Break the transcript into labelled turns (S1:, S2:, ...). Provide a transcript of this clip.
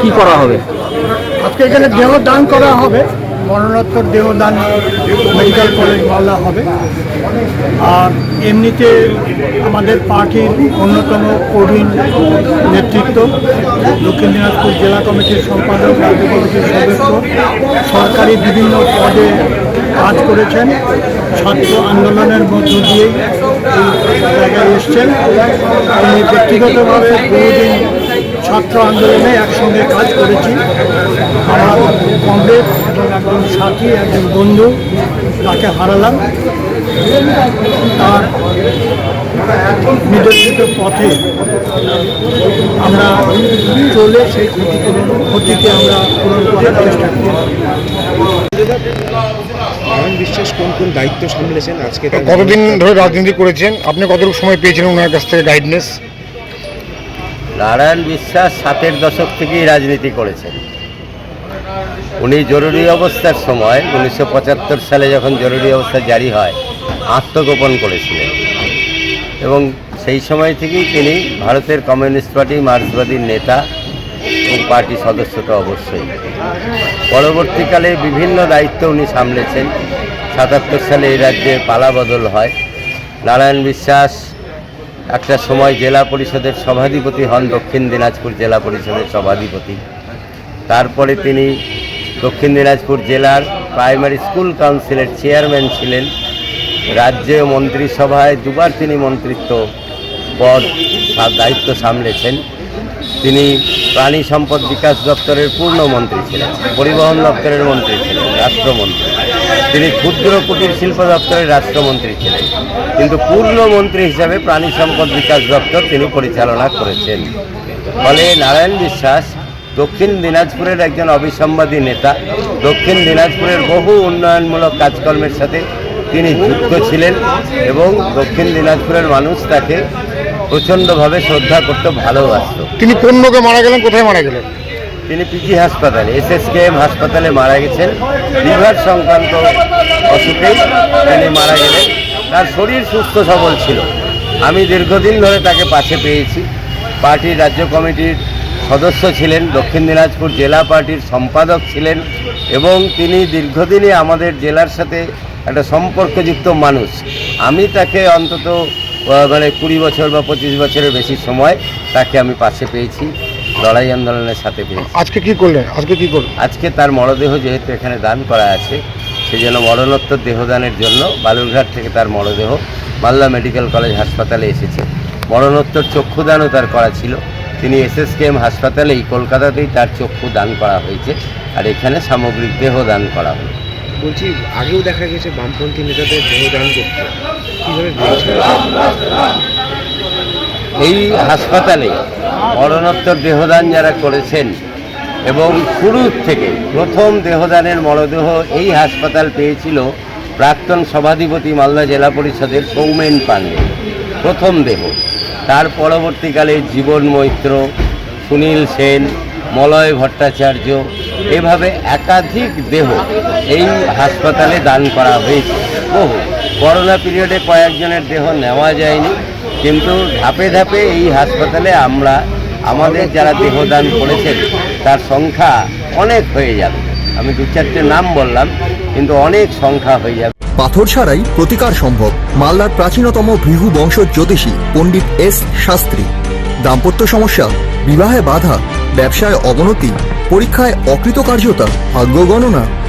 S1: কি করা হবে?
S2: আজকে এখানে দেহ দান করা হবে, মরণোত্তর দেহ দান মেডিকেল কলেজ মালদা হবে। আর এমনিতে আমাদের পার্টির অন্যতম প্রবীণ নেতৃত্ব দক্ষিণ দিনাজপুর জেলা কমিটির সম্পাদক, রাজ্য কমিটির সদস্য, সরকারি বিভিন্ন পদে কাজ করেছেন, ছাত্র আন্দোলনের মধ্য এই জায়গায় এসছেন। ব্যক্তিগতভাবে বহুদিন ছাত্র আন্দোলনে একসঙ্গে কাজ করেছি। আমার কমরেড এবং একজন সাথী একজন বন্ধু তাকে হারালাম। তার নির্দেশিত পথে আমরা চলে সেই ক্ষতিপূরণ ক্ষতিকে আমরা পূরণ করার চেষ্টা করি।
S3: নারায়ণ বিশ্বাস কোন কোন দায়িত্ব সামলেছেন? আজকে
S4: কতদিন ধরে রাজনীতি করেছেন? আপনি কতটুকু সময় পেয়েছেন ওনার কাছ থেকে গাইডনেস
S5: নারায়ণ বিশ্বাস সাতের দশক থেকেই রাজনীতি করেছেন। উনি জরুরি অবস্থার সময় উনিশশো পঁচাত্তর সালে যখন জরুরি অবস্থা জারি হয়, আত্মগোপন করেছিলেন। এবং সেই সময় থেকেই তিনি ভারতের কমিউনিস্ট পার্টি মার্ক্সবাদীর নেতা এবং পার্টি সদস্য তো অবশ্যই। পরবর্তীকালে বিভিন্ন দায়িত্ব উনি সামলেছেন। সাতাত্তর সালে এই রাজ্যে পালা বদল হয়। নারায়ণ বিশ্বাস একটা সময় জেলা পরিষদের সভাধিপতি হন দক্ষিণ দিনাজপুর জেলা পরিষদের সভাধিপতি। তারপরে তিনি দক্ষিণ দিনাজপুর জেলার প্রাইমারি স্কুল কাউন্সিলের চেয়ারম্যান ছিলেন। রাজ্যে মন্ত্রিসভায় দুবার তিনি মন্ত্রিত্ব পদ দায়িত্ব সামলেছেন। তিনি প্রাণী সম্পদ বিকাশ দপ্তরের পূর্ণ মন্ত্রী ছিলেন, পরিবহন দপ্তরের মন্ত্রী ছিলেন, রাষ্ট্রমন্ত্রী। তিনি ক্ষুদ্র কুটির শিল্প দপ্তরের রাষ্ট্রমন্ত্রী ছিলেন। কিন্তু পূর্ণ মন্ত্রী হিসাবে প্রাণী সম্পদ বিকাশ দপ্তর তিনি পরিচালনা করেছেন। ফলে নারায়ণ বিশ্বাস দক্ষিণ দিনাজপুরের একজন অবিসম্বাদী নেতা। দক্ষিণ দিনাজপুরের বহু উন্নয়নমূলক কাজকর্মের সাথে তিনি যুক্ত ছিলেন এবং দক্ষিণ দিনাজপুরের মানুষ তাকে প্রচণ্ডভাবে শ্রদ্ধা করতে ভালোবাসত।
S4: তিনি কোন রোগে মারা গেলেন, কোথায় মারা গেলেন?
S5: তিনি পিজি হাসপাতালে, এসএসকেএম হাসপাতালে মারা গেছেন। লিভার সংক্রান্ত অসুখেই তিনি মারা গেলেন। তার শরীর সুস্থ সবল ছিল। আমি দীর্ঘদিন ধরে তাকে পাশে পেয়েছি। পার্টির রাজ্য কমিটির সদস্য ছিলেন, দক্ষিণ দিনাজপুর জেলা পার্টির সম্পাদক ছিলেন এবং তিনি দীর্ঘদিনই আমাদের জেলার সাথে একটা সম্পর্কযুক্ত মানুষ। আমি তাকে অন্তত মানে কুড়ি বছর বা পঁচিশ বছরের বেশি সময় তাকে আমি পাশে পেয়েছি। লড়াই আন্দোলনের সাথে পেয়েছি
S4: আজকে কি করলেন? আজকে কি করলেন?
S5: আজকে তার মরদেহ যেহেতু এখানে দান করা আছে সেই জন্য মরণোত্তর দেহদানের জন্য বালুরঘাট থেকে তার মরদেহ মালদা মেডিকেল কলেজ হাসপাতালে এসেছে। মরণোত্তর চক্ষুদানও তার করা ছিল। তিনি এসএসকেএম হাসপাতালেই কলকাতাতেই তার চক্ষু দান করা হয়েছে আর এখানে সামগ্রিক দেহ দান করা হলো।
S3: বলছি আগেও দেখা গেছে বামপন্থী নেতাদের দেহ দান করতে। কীভাবে
S5: এই হাসপাতালে মরণোত্তর দেহদান যারা করেছেন এবং শুরু থেকে প্রথম দেহদানের মরদেহ এই হাসপাতাল পেয়েছিল প্রাক্তন সভাধিপতি মালদা জেলা পরিষদের সৌমেন পান্ডে। প্রথম দেহ। তার পরবর্তীকালে জীবন মৈত্র, সুনীল সেন, মলয় ভট্টাচার্য এভাবে একাধিক দেহ এই হাসপাতালে দান করা হয়েছে। বহু। করোনা পিরিয়ডে কয়েকজনের দেহ নেওয়া যায়নি। কিন্তু ধাপে ধাপে এই হাসপাতালে আমরা, আমাদের যারা দেহদান করেছেন, তার সংখ্যা অনেক হয়ে যাবে। আমি দু চারটে নাম বললাম, কিন্তু অনেক সংখ্যা হয়ে যাবে।
S6: পাথর ছাড়াই প্রতিকার সম্ভব। মালদার প্রাচীনতম ভৃহু বংশ জ্যোতিষী পণ্ডিত এস শাস্ত্রী। দাম্পত্য সমস্যা, বিবাহে বাধা, ব্যবসায় অবনতি, পরীক্ষায় অকৃতকার্যতা, ভাগ্য গণনা